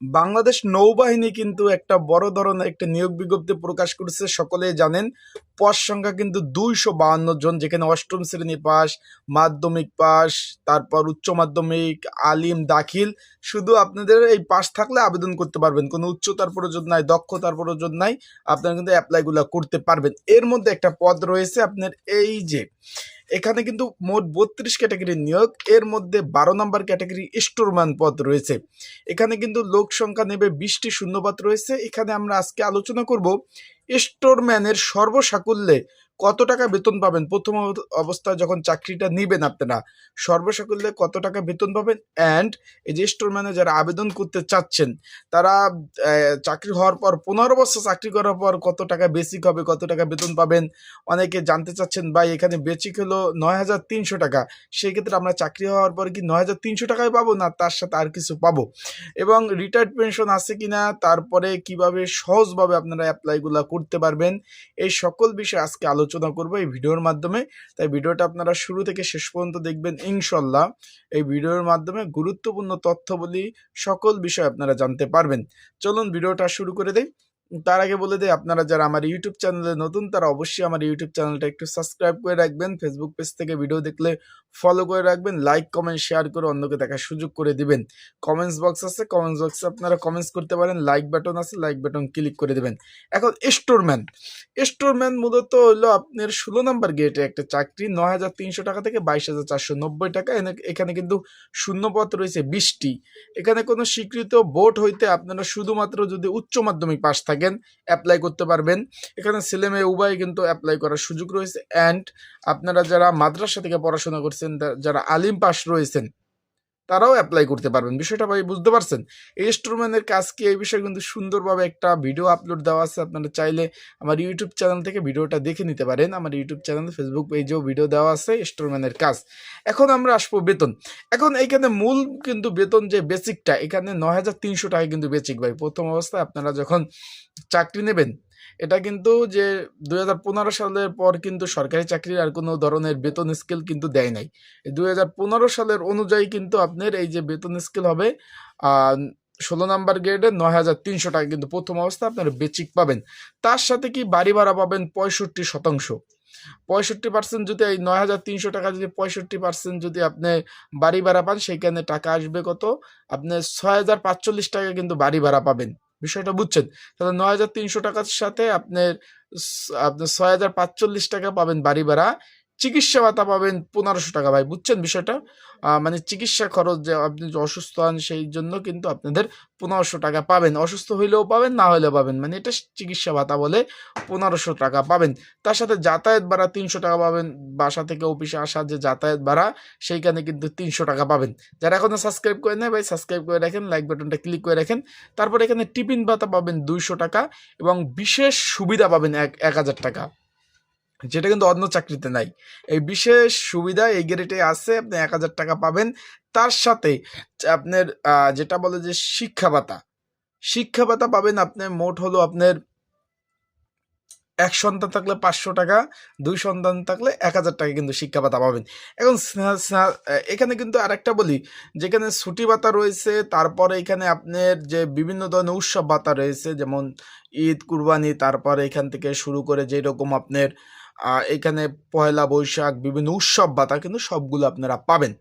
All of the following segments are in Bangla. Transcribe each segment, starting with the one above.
বাংলাদেশ নৌবাহিনী কিন্তু একটা বড় ধরনের একটা নিয়োগ বিজ্ঞপ্তি প্রকাশ করেছে। সকলেই জানেন, পদ সংখ্যা কিন্তু দুইশো বাহান্ন জন, যেখানে অষ্টম শ্রেণি পাস, মাধ্যমিক পাস, তারপর উচ্চ মাধ্যমিক, আলিম, দাখিল। শুধু আপনাদের এই পাস থাকলে আবেদন করতে পারবেন। কোনো উচ্চতার প্রয়োজন নাই, দক্ষতার প্রয়োজন নাই, আপনারা কিন্তু অ্যাপ্লাইগুলো করতে পারবেন। এর মধ্যে একটা পদ রয়েছে আপনার এই যে, এখানে কিন্তু মোট বত্রিশ ক্যাটাগরির নিয়োগ, এর মধ্যে বারো নম্বর ক্যাটাগরি স্টোরম্যান পদ রয়েছে। এখানে কিন্তু লোক সংখ্যা নেবে বিশটি শূন্যপাত রয়েছে। এখানে আমরা আজকে আলোচনা করব স্টোরম্যানের সর্বসাকুল্যে কত টাকা বেতন পাবেন? প্রথম অব- অবস্থায় যখন চাকরিটা নিবেন আপনারা, সর্বসাকুল্যে কত টাকা বেতন পাবেন? অ্যান্ড এই যে স্টোরম্যানে যারা আবেদন করতে চাচ্ছেন, তারা চাকরি হওয়ার পর, পনেরো বছর চাকরি করার পর কত টাকা বেসিক হবে, কত টাকা বেতন পাবেন? অনেকে জানতে চাচ্ছেন, ভাই, এখানে বেসিক হলো নয় হাজার তিনশো টাকা। সেই ক্ষেত্রে আমরা চাকরি হওয়ার পর কি নয় হাজার তিনশো টাকায় পাবো না? তার সাথে আর কিছু পাবো? এবং রিটায়ার্ড পেনশন আছে কি না তারপরে কীভাবে সহজভাবে আপনারা অ্যাপ্লাইগুলো করতে পারবেন? এই সকল বিষয়ে আজকে আলোচনা করব এই ভিডিওর মাধ্যমে। তাই ভিডিওটা আপনারা শুরু থেকে শেষ পর্যন্ত দেখবেন ইনশাল্লাহ এই ভিডিওর মাধ্যমে গুরুত্বপূর্ণ তথ্যবলী সকল বিষয় আপনারা জানতে পারবেন। চলুন ভিডিওটা শুরু করে দেই। তার আগে বলে দেই, আপনারা যারা আমার ইউটিউব চ্যানেলে নতুন, তারা অবশ্যই আমার ইউটিউব চ্যানেলটা একটু সাবস্ক্রাইব করে রাখবেন। ফেসবুক পেজ থেকে ভিডিও দেখলে ফলো করে রাখবেন। লাইক কমেন্ট শেয়ার করে অন্যকে দেখার সুযোগ করে দিবেন। কমেন্টস বক্স আছে কমেন্টস বক্সে আপনারা কমেন্টস করতে পারেন। লাইক বাটন আছে লাইক বাটন ক্লিক করে দেবেন। এখন স্টোরম্যান স্টোরম্যান মূলত হলো আপনার ষোলো নম্বর গেটে একটা চাকরি, নয় হাজার তিনশো টাকা থেকে বাইশ হাজার চারশো নব্বই টাকা। এখানে কিন্তু শূন্যপদ রয়েছে বিশটি। এখানে কোনো স্বীকৃত বোর্ড হইতে আপনারা শুধুমাত্র যদি উচ্চ মাধ্যমিক পাস থাকেন অ্যাপ্লাই করতে পারবেন। এখানে ছেলে মেয়ে উভয় কিন্তু অ্যাপ্লাই করার সুযোগ রয়েছে। অ্যান্ড আপনারা যারা মাদ্রাসা থেকে পড়াশোনা করছেন যারা আলিম পাস রয়েছেন তারাও অ্যাপ্লাই করতে পারবেন। বিষয়টা ভাই বুঝতে পারছেন? এই স্টোরম্যানের কাজ কি? এই বিষয়ে কিন্তু সুন্দরভাবে একটা ভিডিও আপলোড দেওয়া আছে। আপনারা চাইলে আমার ইউটিউব চ্যানেল থেকে ভিডিওটা দেখে নিতে পারেন। আমার ইউটিউব চ্যানেল ফেসবুক পেজেও ভিডিও দেওয়া আছে স্টোরম্যানের কাজ। এখন আমরা আসব বেতন। এখন এইখানে মূল কিন্তু বেতন যে বেসিকটা এখানে ন টাকা কিন্তু বেসিক ভাই। প্রথম অবস্থায় আপনারা যখন চাকরি নেবেন এটা কিন্তু যে দুই হাজার পনেরো সালের পর কিন্তু সরকারি চাকরির আর কোনো ধরনের বেতন স্কেল কিন্তু দেয় নাই। দুই হাজার পনেরো সালের অনুযায়ী কিন্তু আপনার এই যে বেতন স্কেল হবে ষোলো নাম্বার গ্রেডে নয় হাজার তিনশো টাকা কিন্তু প্রথম অবস্থায় আপনারা বেচিক পাবেন। তার সাথে কি বাড়ি ভাড়া পাবেন পঁয়ষট্টি শতাংশ। পঁয়ষট্টি পার্সেন্ট যদি এই নয় হাজার তিনশো টাকা যদি পঁয়ষট্টি পার্সেন্ট যদি আপনি বাড়ি ভাড়া পান সেইখানে টাকা আসবে কত? আপনি ছয় হাজার পাঁচচল্লিশ টাকা কিন্তু বাড়ি ভাড়া পাবেন। বিষয়টা বুঝছেন? তাহলে নয় হাজার তিনশো টাকার সাথে আপনার আপনার ছয় হাজার পাঁচচল্লিশ টাকা পাবেন বাড়ি ভাড়া। চিকিৎসা ভাতা পাবেন পনেরোশো টাকা ভাই, বুঝছেন বিষয়টা? মানে চিকিৎসা খরচ যে আপনি অসুস্থ হন সেই জন্য কিন্তু আপনাদের পনেরোশো টাকা পাবেন। অসুস্থ হইলেও পাবেন, না হলেও পাবেন। মানে এটা চিকিৎসা ভাতা বলে পনেরোশো টাকা পাবেন। তার সাথে যাতায়াত ভাড়া তিনশো টাকা পাবেন, বাসা থেকে অফিসে আসা যে যাতায়াত ভাড়া সেইখানে কিন্তু তিনশো টাকা পাবেন। যারা এখনও সাবস্ক্রাইব করে নেয় ভাই, সাবস্ক্রাইব করে রাখেন, লাইক বাটনটা ক্লিক করে রাখেন। তারপর এখানে টিফিন ভাতা পাবেন দুইশো টাকা এবং বিশেষ সুবিধা পাবেন এক এক হাজার টাকা। যেটা কিন্তু অন্য চাকরিতে নাই। এই বিশেষ সুবিধা এই গ্রেডে আছে, আপনি এক হাজার টাকা পাবেন। তার সাথে আপনার যেটা বলে যে শিক্ষা ভাতা। শিক্ষা ভাতা পাবেন আপনার মোট হলো আপনার এক সন্তান থাকলে পাঁচশো টাকা, দুই সন্তান থাকলে এক হাজার টাকা কিন্তু শিক্ষা ভাতা পাবেন। এখন এখানে কিন্তু আরেকটা বলি, যেখানে ছুটি ভাতা রয়েছে, তারপরে এখানে আপনার যে বিভিন্ন ধরনের উৎসব ভাতা রয়েছে, যেমন ঈদ, কুরবানি, তারপরে এখান থেকে শুরু করে যেরকম আপনার এখানে পয়লা বৈশাখ, বিভিন্ন উৎসব ভাতা কিন্তু সবগুলো আপনারা পাবেন।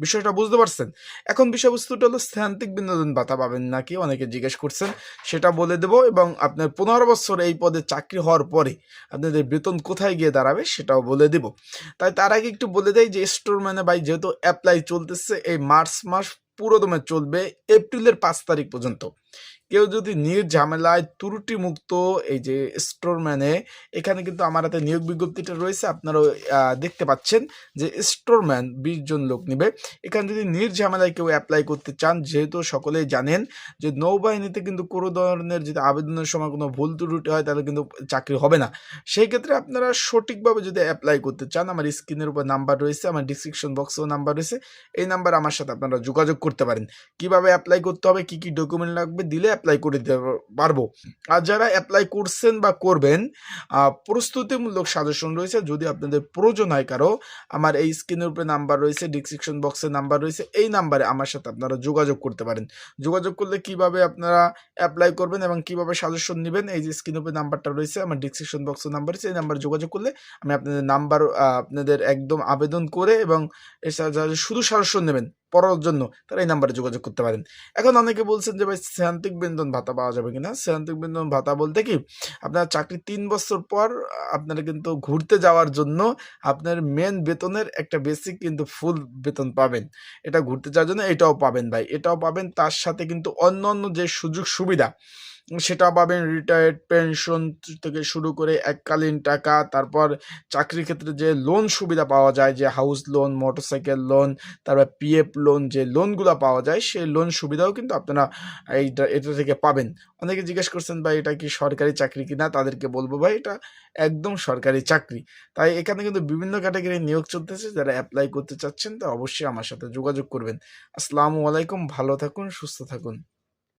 বিষয়টা বুঝতে পারছেন? এখন বিষয়বস্তুটা হলো স্থান্তিক বিনোদন ভাতা পাবেন নাকি অনেকে জিজ্ঞেস করছেন। সেটা বলে দেব এবং আপনার পনেরো বছর এই পদে চাকরি হওয়ার পরে আপনাদের বেতন কোথায় গিয়ে দাঁড়াবে সেটাও বলে দেব। তাই তার আগে একটু বলে দেয় যে স্টোর মানে ভাই যেহেতু অ্যাপ্লাই চলতেছে, এই মার্চ মাস পুরো দমে চলবে, এপ্রিলের পাঁচ তারিখ পর্যন্ত। কেউ যদি নির্ঝামেলায় ত্রুটি মুক্ত এই যে স্টোরম্যানে, এখানে কিন্তু আমার হাতে নিয়োগ বিজ্ঞপ্তিটা রয়েছে আপনারাও দেখতে পাচ্ছেন যে স্টোরম্যান বিশ জন লোক নিবে। এখানে যদি নির্ঝামেলায় কেউ অ্যাপ্লাই করতে চান, যেহেতু সকলেই জানেন যে নৌবাহিনীতে কিন্তু কোনো ধরনের যদি আবেদনের সময় কোনো ভুল ত্রুটি হয়, তাহলে কিন্তু চাকরি হবে না। সেই ক্ষেত্রে আপনারা সঠিকভাবে যদি অ্যাপ্লাই করতে চান, আমার স্ক্রিনের উপর নাম্বার রয়েছে, আমার ডিসক্রিপশন বক্সেও নাম্বার রয়েছে, এই নাম্বার আমার সাথে আপনারা যোগাযোগ করতে পারেন। কীভাবে অ্যাপ্লাই করতে হবে, কি কি ডকুমেন্ট লাগবে দিলে অ্যাপ্লাই করে দিতে পারব? আর যারা অ্যাপ্লাই করছেন বা করবেন প্রস্তুতিমূলক সাজেশন রয়েছে। যদি আপনাদের প্রয়োজন হয় কারও, আমার এই স্ক্রিনের উপরে নাম্বার রয়েছে ডিসক্রিপশন বক্সে নাম্বার রয়েছে, এই নাম্বারে আমার সাথে আপনারা যোগাযোগ করতে পারেন। যোগাযোগ করলে কীভাবে আপনারা অ্যাপ্লাই করবেন এবং কীভাবে সাজেশন নেবেন, এই যে স্ক্রিনের উপরে নাম্বারটা রয়েছে, আমার ডিসক্রিপশন বক্সের নাম্বার রয়েছে, এই নাম্বারে যোগাযোগ করলে আমি আপনাদের নাম্বার আপনাদের একদম আবেদন করে এবং এছাড়া শুধু সাজেশন নেবেন। পড়ার জন্য তারা এই নাম্বারে যোগাযোগ করতে পারেন। এখন অনেকে বলছেন যে, ভাই স্যান্তিক বেতন ভাতা পাওয়া যাবে কিনা? স্যান্তিক বেতন ভাতা বলতে কি, আপনার চাকরি তিন বছর পর আপনারা কিন্তু ঘুরতে যাওয়ার জন্য আপনার মেন বেতনের একটা বেসিক কিন্তু ফুল বেতন পাবেন। এটা ঘুরতে যাওয়ার জন্য এটাও পাবেন, ভাই। এটাও পাবেন, তার সাথে কিন্তু অন্য অন্য যে সুযোগ সুবিধা সেটা পাবেন রিটায়ার্ড পেনশন থেকে শুরু করে এককালীন টাকা। তারপর চাকরির ক্ষেত্রে যে লোন সুবিধা পাওয়া যায়, যে হাউস লোন মোটরসাইকেল লোন তারপর পিএফ লোন যে লোনগুলো পাওয়া যায়, সেই লোন সুবিধাও কিন্তু আপনারা এইটা, এটা থেকে পাবেন। অনেকে জিজ্ঞেস করছেন, ভাই, এটা কি সরকারি চাকরি কিনা? তাদেরকে বলব, ভাই, এটা একদম সরকারি চাকরি। তাই এখানে কিন্তু বিভিন্ন ক্যাটাগরি নিয়োগ চলতেছে। যারা অ্যাপ্লাই করতে চাচ্ছেন, তা অবশ্যই আমার সাথে যোগাযোগ করবেন। আসসালামু আলাইকুম, ভালো থাকুন, সুস্থ থাকুন।